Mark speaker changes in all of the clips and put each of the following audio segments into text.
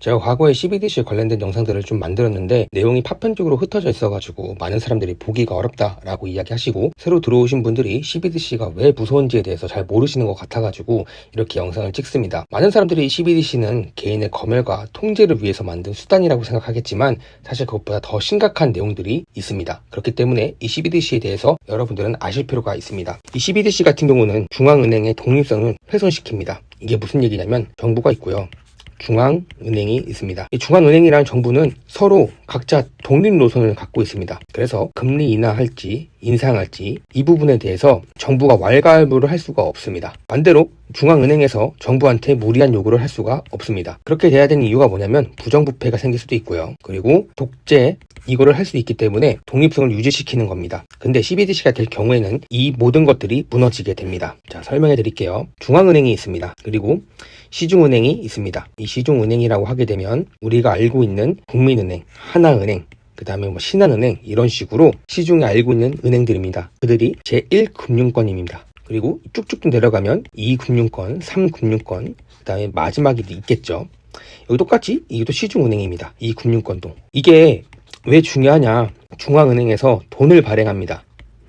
Speaker 1: 제가 과거에 CBDC 관련된 영상들을 좀 만들었는데 내용이 파편 적으로 흩어져 있어가지고 많은 사람들이 보기가 어렵다라고 이야기하시고 새로 들어오신 분들이 CBDC가 왜 무서운지에 대해서 잘 모르시는 것 같아가지고 이렇게 영상을 찍습니다. 많은 사람들이 CBDC는 개인의 검열과 통제를 위해서 만든 수단이라고 생각하겠지만 사실 그것보다 더 심각한 내용들이 있습니다. 그렇기 때문에 이 CBDC에 대해서 여러분들은 아실 필요가 있습니다. 이 CBDC 같은 경우는 중앙은행의 독립성을 훼손시킵니다. 이게 무슨 얘기냐면 정부가 있고요. 중앙은행이 있습니다. 이 중앙은행이랑 정부는 서로 각자 독립 노선을 갖고 있습니다. 그래서 금리 인하할지 인상할지 이 부분에 대해서 정부가 왈가왈부를 할 수가 없습니다. 반대로 중앙은행에서 정부한테 무리한 요구를 할 수가 없습니다. 그렇게 돼야 되는 이유가 뭐냐면 부정부패가 생길 수도 있고요. 그리고 독재 이거를 할 수 있기 때문에 독립성을 유지시키는 겁니다. 근데 CBDC가 될 경우에는 이 모든 것들이 무너지게 됩니다. 자, 설명해 드릴게요. 중앙은행이 있습니다. 그리고 시중은행이 있습니다. 이 시중은행이라고 하게 되면 우리가 알고 있는 국민은행, 하나은행, 그 다음에 뭐 신한은행 이런 식으로 시중에 알고 있는 은행들입니다. 그들이 제1금융권입니다. 그리고 쭉쭉 내려가면 2금융권, 3금융권, 그 다음에 마지막이 있겠죠. 여기 똑같이 이것도 시중은행입니다. 이 금융권도. 이게 왜 중요하냐? 중앙은행에서 돈을 발행합니다.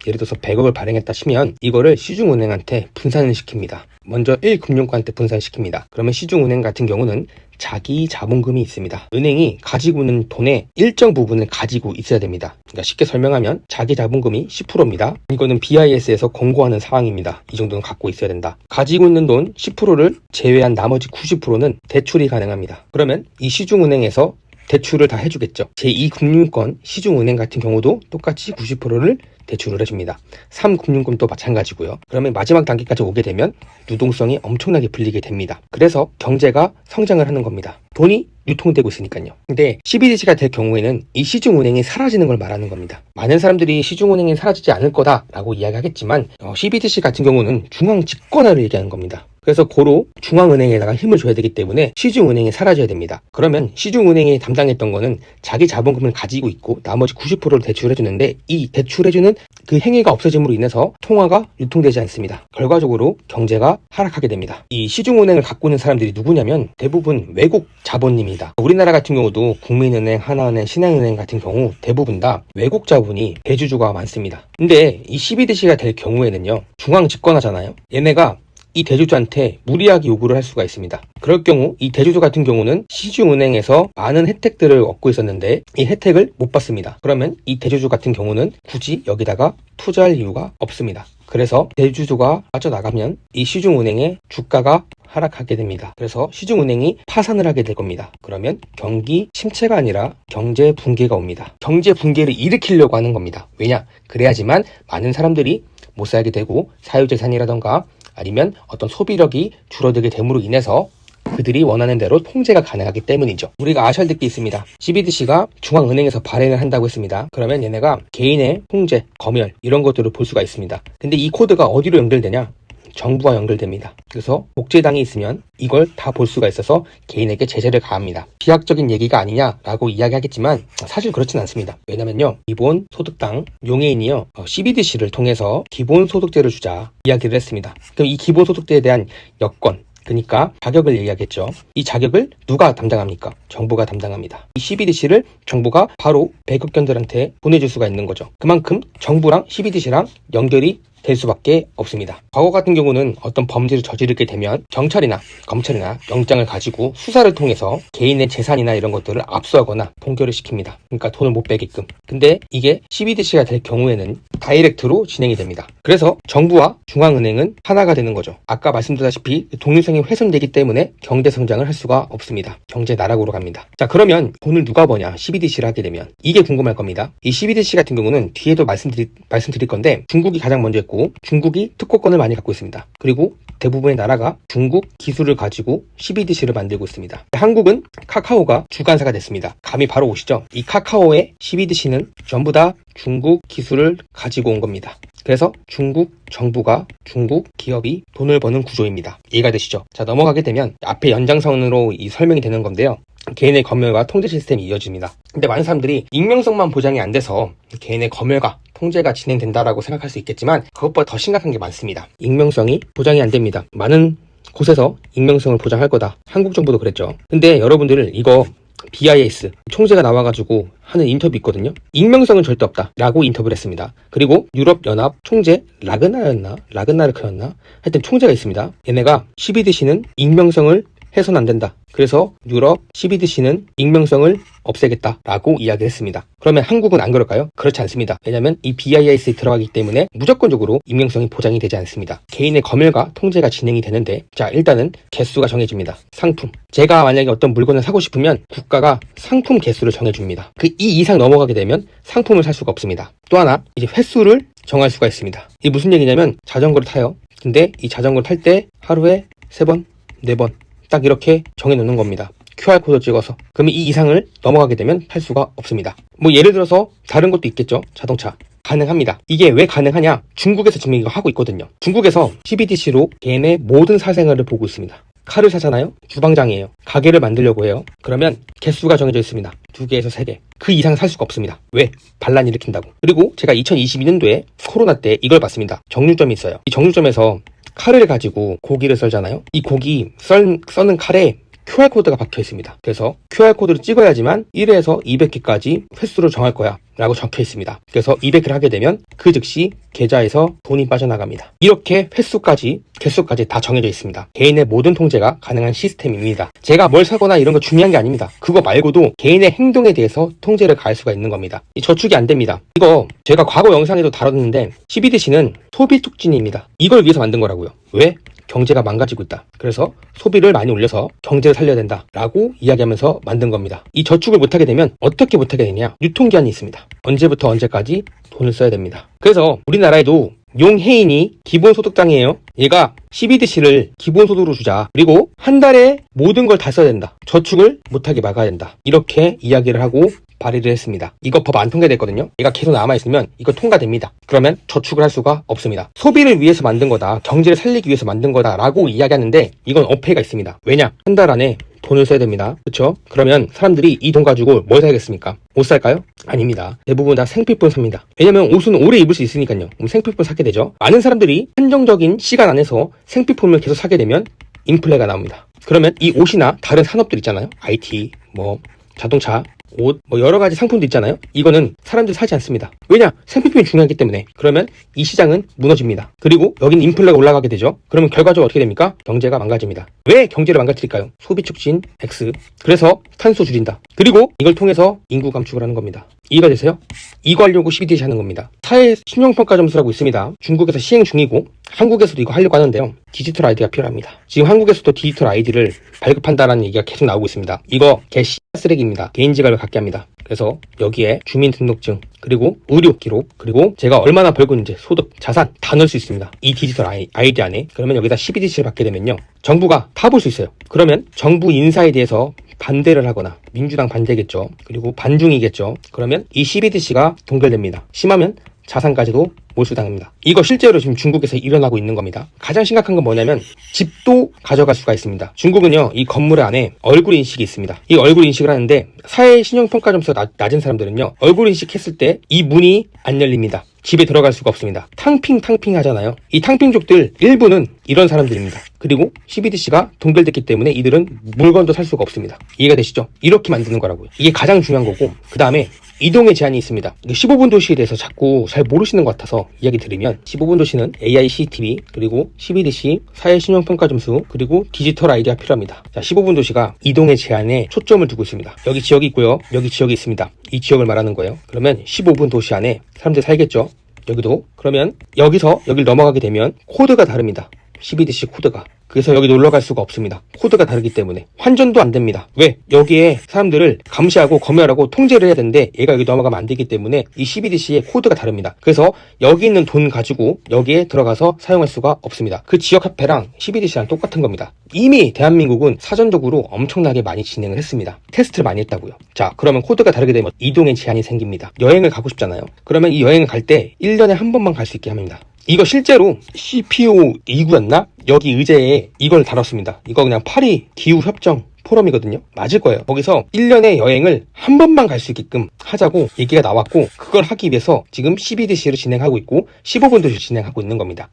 Speaker 1: 예를 들어서 100억을 발행했다 치면 이거를 시중은행한테 분산을 시킵니다. 먼저 1금융권한테 분산시킵니다. 그러면 시중은행 같은 경우는 자기 자본금이 있습니다. 은행이 가지고 있는 돈의 일정 부분을 가지고 있어야 됩니다. 그러니까 쉽게 설명하면 자기 자본금이 10%입니다. 이거는 BIS에서 권고하는 사항입니다. 이 정도는 갖고 있어야 된다. 가지고 있는 돈 10%를 제외한 나머지 90%는 대출이 가능합니다. 그러면 이 시중은행에서 대출을 다 해주겠죠. 제2금융권 시중은행 같은 경우도 똑같이 90%를 대출을 해줍니다. 3금융권도 마찬가지고요. 그러면 마지막 단계까지 오게 되면 유동성이 엄청나게 불리게 됩니다. 그래서 경제가 성장을 하는 겁니다. 돈이 유통되고 있으니까요. 근데 CBDC가 될 경우에는 이 시중은행이 사라지는 걸 말하는 겁니다. 많은 사람들이 시중은행이 사라지지 않을 거다라고 이야기하겠지만 어, CBDC 같은 경우는 중앙 집권화를 얘기하는 겁니다. 그래서 고로 중앙은행에다가 힘을 줘야 되기 때문에 시중은행이 사라져야 됩니다. 그러면 시중은행이 담당했던 거는 자기 자본금을 가지고 있고 나머지 90%를 대출해주는데 이 대출해주는 그 행위가 없어짐으로 인해서 통화가 유통되지 않습니다. 결과적으로 경제가 하락하게 됩니다. 이 시중은행을 갖고 있는 사람들이 누구냐면 대부분 외국 자본입니다. 우리나라 같은 경우도 국민은행, 하나은행, 신한은행 같은 경우 대부분 다 외국 자본이 대주주가 많습니다. 근데 이 CBDC가 될 경우에는요 중앙 집권하잖아요. 얘네가 이 대주주한테 무리하게 요구를 할 수가 있습니다. 그럴 경우 이 대주주 같은 경우는 시중은행에서 많은 혜택들을 얻고 있었는데 이 혜택을 못 받습니다. 그러면 이 대주주 같은 경우는 굳이 여기다가 투자할 이유가 없습니다. 그래서 대주주가 빠져나가면 이 시중은행의 주가가 하락하게 됩니다. 그래서 시중은행이 파산을 하게 될 겁니다. 그러면 경기 침체가 아니라 경제 붕괴가 옵니다. 경제 붕괴를 일으키려고 하는 겁니다. 왜냐? 그래야지만 많은 사람들이 못 살게 되고 사유재산이라던가 아니면 어떤 소비력이 줄어들게 됨으로 인해서 그들이 원하는 대로 통제가 가능하기 때문이죠. 우리가 아셔야 될 게 있습니다. CBDC가 중앙은행에서 발행을 한다고 했습니다. 그러면 얘네가 개인의 통제, 검열 이런 것들을 볼 수가 있습니다. 근데 이 코드가 어디로 연결되냐? 정부와 연결됩니다. 그래서 복제당이 있으면 이걸 다 볼 수가 있어서 개인에게 제재를 가합니다. 비약적인 얘기가 아니냐라고 이야기하겠지만 사실 그렇진 않습니다. 왜냐면요. 기본 소득당 용해인이요. CBDC를 통해서 기본 소득제를 주자 이야기를 했습니다. 그럼 이 기본 소득제에 대한 여건 그러니까 자격을 얘기하겠죠. 이 자격을 누가 담당합니까? 정부가 담당합니다. 이 CBDC를 정부가 바로 배급견들한테 보내줄 수가 있는 거죠. 그만큼 정부랑 CBDC랑 연결이 될 수밖에 없습니다. 과거 같은 경우는 어떤 범죄를 저지르게 되면 경찰이나 검찰이나 영장을 가지고 수사를 통해서 개인의 재산이나 이런 것들을 압수하거나 통결을 시킵니다. 그러니까 돈을 못 빼게끔. 근데 이게 CBDC가 될 경우에는 다이렉트로 진행이 됩니다. 그래서 정부와 중앙은행은 하나가 되는 거죠. 아까 말씀드렸다시피 독립성이 훼손되기 때문에 경제 성장을 할 수가 없습니다. 경제 나락으로 갑니다. 자 그러면 돈을 누가 버냐 CBDC를 하게 되면 이게 궁금할 겁니다. 이 CBDC 같은 경우는 뒤에도 말씀드릴, 말씀드릴 건데 중국이 가장 먼저 중국이 특허권을 많이 갖고 있습니다. 그리고 대부분의 나라가 중국 기술을 가지고 CBDC를 만들고 있습니다. 한국은 카카오가 주관사가 됐습니다. 감이 바로 오시죠? 이 카카오의 CBDC는 전부 다 중국 기술을 가지고 온 겁니다. 그래서 중국 정부가 중국 기업이 돈을 버는 구조입니다. 이해가 되시죠? 자, 넘어가게 되면 앞에 연장선으로 이 설명이 되는 건데요. 개인의 검열과 통제 시스템이 이어집니다. 근데 많은 사람들이 익명성만 보장이 안 돼서 개인의 검열과 통제가 진행된다라고 생각할 수 있겠지만 그것보다 더 심각한 게 많습니다. 익명성이 보장이 안 됩니다. 많은 곳에서 익명성을 보장할 거다. 한국 정부도 그랬죠. 근데 여러분들 이거 BIS 총재가 나와가지고 하는 인터뷰 있거든요. 익명성은 절대 없다. 라고 인터뷰를 했습니다. 그리고 유럽 연합 총재 라그나였나? 라그나르크였나? 하여튼 총재가 있습니다. 얘네가 CBDC는 익명성을 해서는 안 된다. 그래서 유럽 CBDC는 익명성을 없애겠다라고 이야기를 했습니다. 그러면 한국은 안 그럴까요? 그렇지 않습니다. 왜냐하면 이 BIS에 들어가기 때문에 무조건적으로 익명성이 보장이 되지 않습니다. 개인의 검열과 통제가 진행이 되는데 자 일단은 개수가 정해집니다. 상품. 제가 만약에 어떤 물건을 사고 싶으면 국가가 상품 개수를 정해줍니다. 그 이 이상 넘어가게 되면 상품을 살 수가 없습니다. 또 하나 이제 횟수를 정할 수가 있습니다. 이게 무슨 얘기냐면 자전거를 타요. 근데 이 자전거를 탈 때 하루에 세 번, 네번 딱 이렇게 정해놓는 겁니다. QR코드 찍어서. 그러면 이 이상을 넘어가게 되면 탈 수가 없습니다. 뭐 예를 들어서 다른 것도 있겠죠. 자동차. 가능합니다. 이게 왜 가능하냐? 중국에서 지금 이거 하고 있거든요. 중국에서 CBDC로 개인의 모든 사생활을 보고 있습니다. 칼을 사잖아요? 주방장이에요. 가게를 만들려고 해요. 그러면 개수가 정해져 있습니다. 두 개에서 세 개. 그 이상 살 수가 없습니다. 왜? 반란 일으킨다고. 그리고 제가 2022년도에 코로나 때 이걸 봤습니다. 정육점이 있어요. 이 정육점에서 칼을 가지고 고기를 썰잖아요. 이 고기 썰, 써는 칼에 QR코드가 박혀 있습니다. 그래서 QR코드를 찍어야지만 1회에서 200개까지 횟수를 정할 거야. 라고 적혀 있습니다. 그래서 200개를 하게 되면 그 즉시 계좌에서 돈이 빠져나갑니다. 이렇게 횟수까지, 개수까지 다 정해져 있습니다. 개인의 모든 통제가 가능한 시스템입니다. 제가 뭘 사거나 이런 거 중요한 게 아닙니다. 그거 말고도 개인의 행동에 대해서 통제를 가할 수가 있는 겁니다. 이 저축이 안 됩니다. 이거 제가 과거 영상에도 다뤘는데 CBDC는 소비 촉진입니다. 이걸 위해서 만든 거라고요. 왜? 경제가 망가지고 있다. 그래서 소비를 많이 올려서 경제를 살려야 된다. 라고 이야기하면서 만든 겁니다. 이 저축을 못하게 되면 어떻게 못하게 되냐? 유통기한이 있습니다. 언제부터 언제까지 돈을 써야 됩니다. 그래서 우리나라에도 용해인이 기본소득당이에요. 얘가 CBDC를 기본소득으로 주자. 그리고 한 달에 모든 걸 다 써야 된다. 저축을 못하게 막아야 된다. 이렇게 이야기를 하고 발의를 했습니다. 이거 법 안 통과됐거든요. 얘가 계속 남아있으면 이거 통과됩니다. 그러면 저축을 할 수가 없습니다. 소비를 위해서 만든 거다. 경제를 살리기 위해서 만든 거다. 라고 이야기하는데 이건 어폐가 있습니다. 왜냐? 한 달 안에 돈을 써야 됩니다. 그렇죠? 그러면 사람들이 이 돈 가지고 뭘 사야겠습니까? 옷 살까요? 아닙니다. 대부분 다 생필품 삽니다. 왜냐면 옷은 오래 입을 수 있으니까요. 그럼 생필품 사게 되죠. 많은 사람들이 한정적인 시간 안에서 생필품을 계속 사게 되면 인플레가 나옵니다. 그러면 이 옷이나 다른 산업들 있잖아요. IT, 뭐 자동차, 옷, 뭐 여러 가지 상품도 있잖아요. 이거는 사람들이 사지 않습니다. 왜냐? 생필품이 중요하기 때문에. 그러면 이 시장은 무너집니다. 그리고 여기는 인플레가 올라가게 되죠. 그러면 결과적으로 어떻게 됩니까? 경제가 망가집니다. 왜 경제를 망가뜨릴까요? 소비 촉진 X. 그래서 탄소 줄인다. 그리고 이걸 통해서 인구 감축을 하는 겁니다. 이해가 되세요? 이거 하려고 CBDC 하는 겁니다. 사회 신용평가 점수라고 있습니다. 중국에서 시행 중이고 한국에서도 이거 하려고 하는데요. 디지털 아이디가 필요합니다. 지금 한국에서도 디지털 아이디를 발급한다라는 얘기가 계속 나오고 있습니다. 이거 개씨 쓰레기입니다. 개인 지갑을 갖게 합니다. 그래서 여기에 주민등록증 그리고 의료 기록 그리고 제가 얼마나 벌고 있는지 소득 자산 다 넣을 수 있습니다. 이 디지털 아이, 아이디 안에 그러면 여기다 CBDC를 받게 되면요. 정부가 다 볼 수 있어요. 그러면 정부 인사에 대해서 반대를 하거나 민주당 반대겠죠. 그리고 반중이겠죠. 그러면 이 CBDC가 동결됩니다. 심하면 자산까지도 몰수당합니다. 이거 실제로 지금 중국에서 일어나고 있는 겁니다. 가장 심각한 건 뭐냐면 집도 가져갈 수가 있습니다. 중국은요 이 건물 안에 얼굴 인식이 있습니다. 이 얼굴 인식을 하는데 사회 신용 평가 점수가 낮- 낮은 사람들은요 얼굴 인식했을 때 이 문이 안 열립니다. 집에 들어갈 수가 없습니다. 탕핑 탕핑 하잖아요. 이 탕핑족들 일부는 이런 사람들입니다. 그리고 CBDC가 동결됐기 때문에 이들은 물건도 살 수가 없습니다. 이해가 되시죠? 이렇게 만드는 거라고요. 이게 가장 중요한 거고 그 다음에 이동의 제한이 있습니다. 15분 도시에 대해서 자꾸 잘 모르시는 것 같아서 이야기 드리면 15분 도시는 AICTV 그리고 CBDC 사회 신용 평가 점수 그리고 디지털 아이디가 필요합니다. 자, 15분 도시가 이동의 제한에 초점을 두고 있습니다. 여기 지역이 있고요. 여기 지역이 있습니다. 이 지역을 말하는 거예요. 그러면 15분 도시 안에 사람들이 살겠죠. 여기도 그러면 여기서 여기를 넘어가게 되면 코드가 다릅니다. CBDC 코드가. 그래서 여기 놀러 갈 수가 없습니다. 코드가 다르기 때문에. 환전도 안 됩니다. 왜? 여기에 사람들을 감시하고 검열하고 통제를 해야 되는데 얘가 여기 넘어가면 안 되기 때문에 이 CBDC의 코드가 다릅니다. 그래서 여기 있는 돈 가지고 여기에 들어가서 사용할 수가 없습니다. 그 지역 화폐랑 CBDC랑 똑같은 겁니다. 이미 대한민국은 사전적으로 엄청나게 많이 진행을 했습니다. 테스트를 많이 했다고요. 자, 그러면 코드가 다르게 되면 이동의 제한이 생깁니다. 여행을 가고 싶잖아요. 그러면 이 여행을 갈 때 1년에 한 번만 갈 수 있게 합니다. 이거 실제로 CPO 2구였나? 여기 의제에 이걸 달았습니다. 이거 그냥 파리 기후 협정 포럼이거든요. 맞을 거예요. 거기서 1년의 여행을 한 번만 갈 수 있게끔 하자고 얘기가 나왔고 그걸 하기 위해서 지금 CBDC를 진행하고 있고 15분도 진행하고 있는 겁니다.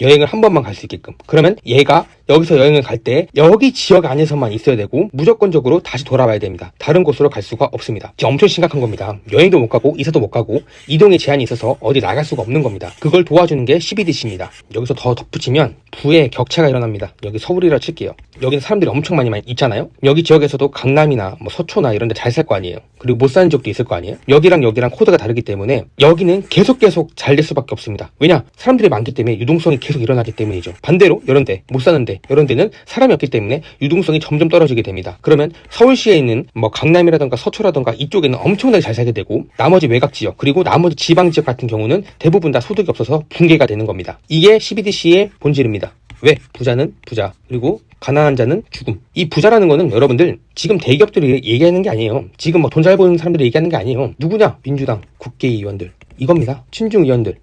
Speaker 1: 여행을 한 번만 갈 수 있게끔. 그러면 얘가 여기서 여행을 갈 때 여기 지역 안에서만 있어야 되고 무조건적으로 다시 돌아와야 됩니다. 다른 곳으로 갈 수가 없습니다. 엄청 심각한 겁니다. 여행도 못 가고 이사도 못 가고 이동에 제한이 있어서 어디 나갈 수가 없는 겁니다. 그걸 도와주는 게 CBDC입니다. 여기서 더 덧붙이면 부의 격차가 일어납니다. 여기 서울이라 칠게요. 여기는 사람들이 엄청 많이 있잖아요. 여기 지역에서도 강남이나 뭐 서초나 이런 데 잘 살 거 아니에요. 그리고 못 사는 지역도 있을 거 아니에요. 여기랑 여기랑 코드가 다르기 때문에 여기는 계속 계속 잘 될 수밖에 없습니다. 왜냐? 사람들이 많기 때문에 유동성이 계속 일어나기 때문이죠. 반대로 이런 데, 못 사는데 이런 데는 사람이 없기 때문에 유동성이 점점 떨어지게 됩니다. 그러면 서울시에 있는 뭐 강남이라던가 서초라던가 이쪽에는 엄청나게 잘 살게 되고 나머지 외곽 지역 그리고 나머지 지방 지역 같은 경우는 대부분 다 소득이 없어서 붕괴가 되는 겁니다. 이게 CBDC의 본질입니다. 왜? 부자는 부자 그리고 가난한 자는 죽음. 이 부자라는 거는 여러분들 지금 대기업들이 얘기하는 게 아니에요. 지금 뭐 돈 잘 버는 사람들이 얘기하는 게 아니에요. 누구냐? 민주당 국회의원들 이겁니다. 친중 의원들.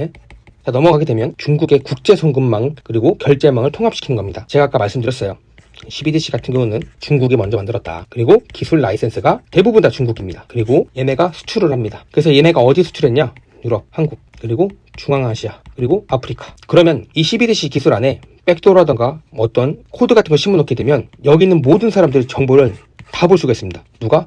Speaker 1: 예? 자, 넘어가게 되면 중국의 국제 송금망 그리고 결제망을 통합시키는 겁니다. 제가 아까 말씀드렸어요. CBDC 같은 경우는 중국이 먼저 만들었다. 그리고 기술 라이센스가 대부분 다 중국입니다. 그리고 얘네가 수출을 합니다. 그래서 얘네가 어디 수출했냐? 유럽, 한국, 그리고 중앙아시아, 그리고 아프리카. 그러면 이 CBDC 기술 안에 백도어라던가 어떤 코드 같은 걸 심어 놓게 되면 여기 있는 모든 사람들의 정보를 다 볼 수가 있습니다. 누가?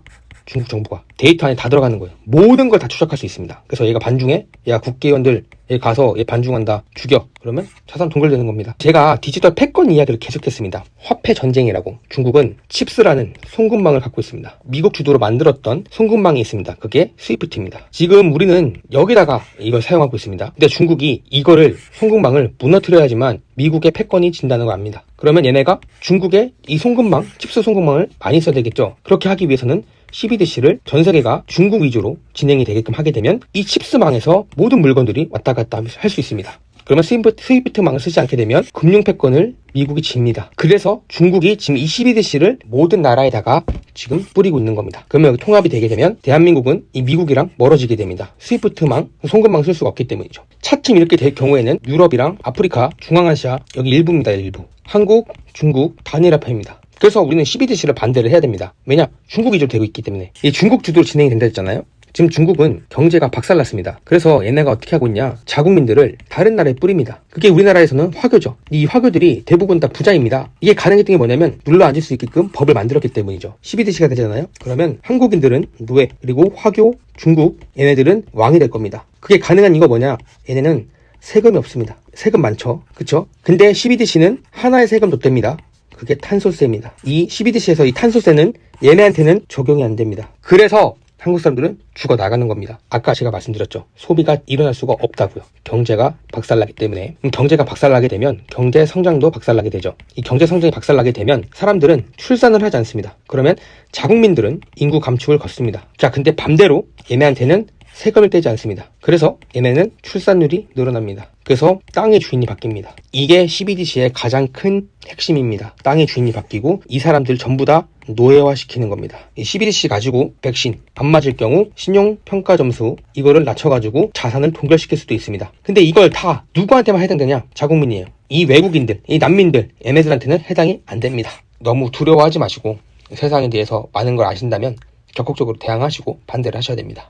Speaker 1: 중국 정부가 데이터 안에 다 들어가는 거예요. 모든 걸 다 추적할 수 있습니다. 그래서 얘가 반중해, 얘가 국회의원들 얘 가서 얘 반중한다, 죽여. 그러면 자산 동결되는 겁니다. 제가 디지털 패권 이야기를 계속했습니다. 화폐 전쟁이라고. 중국은 칩스라는 송금망을 갖고 있습니다. 미국 주도로 만들었던 송금망이 있습니다. 그게 스위프트입니다. 지금 우리는 여기다가 이걸 사용하고 있습니다. 근데 중국이 이거를 송금망을 무너뜨려야지만 미국의 패권이 진다는 거 압니다. 그러면 얘네가 중국의 이 송금망, 칩스 송금망을 많이 써야 되겠죠. 그렇게 하기 위해서는 CBDC를 전 세계가 중국 위주로 진행이 되게끔 하게 되면 이 칩스망에서 모든 물건들이 왔다 갔다 할 수 있습니다. 그러면 스위프트, 스위프트망을 쓰지 않게 되면 금융 패권을 미국이 집니다. 그래서 중국이 지금 이 CBDC를 모든 나라에다가 지금 뿌리고 있는 겁니다. 그러면 통합이 되게 되면 대한민국은 이 미국이랑 멀어지게 됩니다. 스위프트망, 송금망 쓸 수가 없기 때문이죠. 차츰 이렇게 될 경우에는 유럽이랑 아프리카, 중앙아시아 여기 일부입니다. 일부. 한국, 중국 단일화폐입니다. 그래서 우리는 CBDC를 반대를 해야 됩니다. 왜냐? 중국 위주로 되고 있기 때문에. 이 중국 주도로 진행이 된다 했잖아요. 지금 중국은 경제가 박살났습니다. 그래서 얘네가 어떻게 하고 있냐? 자국민들을 다른 나라에 뿌립니다. 그게 우리나라에서는 화교죠. 이 화교들이 대부분 다 부자입니다. 이게 가능했던 게 뭐냐면 눌러 앉을 수 있게끔 법을 만들었기 때문이죠. CBDC가 되잖아요. 그러면 한국인들은 노예, 그리고 화교, 중국, 얘네들은 왕이 될 겁니다. 그게 가능한 이거 뭐냐? 얘네는 세금이 없습니다. 세금 많죠. 그쵸? 근데 CBDC는 하나의 세금 덧댑니다. 그게 탄소세입니다. 이 CBDC에서 이 탄소세는 얘네한테는 적용이 안 됩니다. 그래서 한국 사람들은 죽어 나가는 겁니다. 아까 제가 말씀드렸죠. 소비가 일어날 수가 없다고요. 경제가 박살나기 때문에. 음, 경제가 박살나게 되면 경제 성장도 박살나게 되죠. 이 경제 성장이 박살나게 되면 사람들은 출산을 하지 않습니다. 그러면 자국민들은 인구 감축을 걷습니다. 자, 근데 반대로 얘네한테는 세금을 떼지 않습니다. 그래서 얘네는 출산율이 늘어납니다. 그래서 땅의 주인이 바뀝니다. 이게 CBDC의 가장 큰 핵심입니다. 땅의 주인이 바뀌고 이 사람들 전부 다 노예화시키는 겁니다. 이 CBDC 가지고 백신 안 맞을 경우 신용 평가 점수 이거를 낮춰가지고 자산을 동결시킬 수도 있습니다. 근데 이걸 다 누구한테만 해당되냐? 자국민이에요. 이 외국인들, 이 난민들, 얘네들한테는 해당이 안 됩니다. 너무 두려워하지 마시고 세상에 대해서 많은 걸 아신다면 적극적으로 대항하시고 반대를 하셔야 됩니다.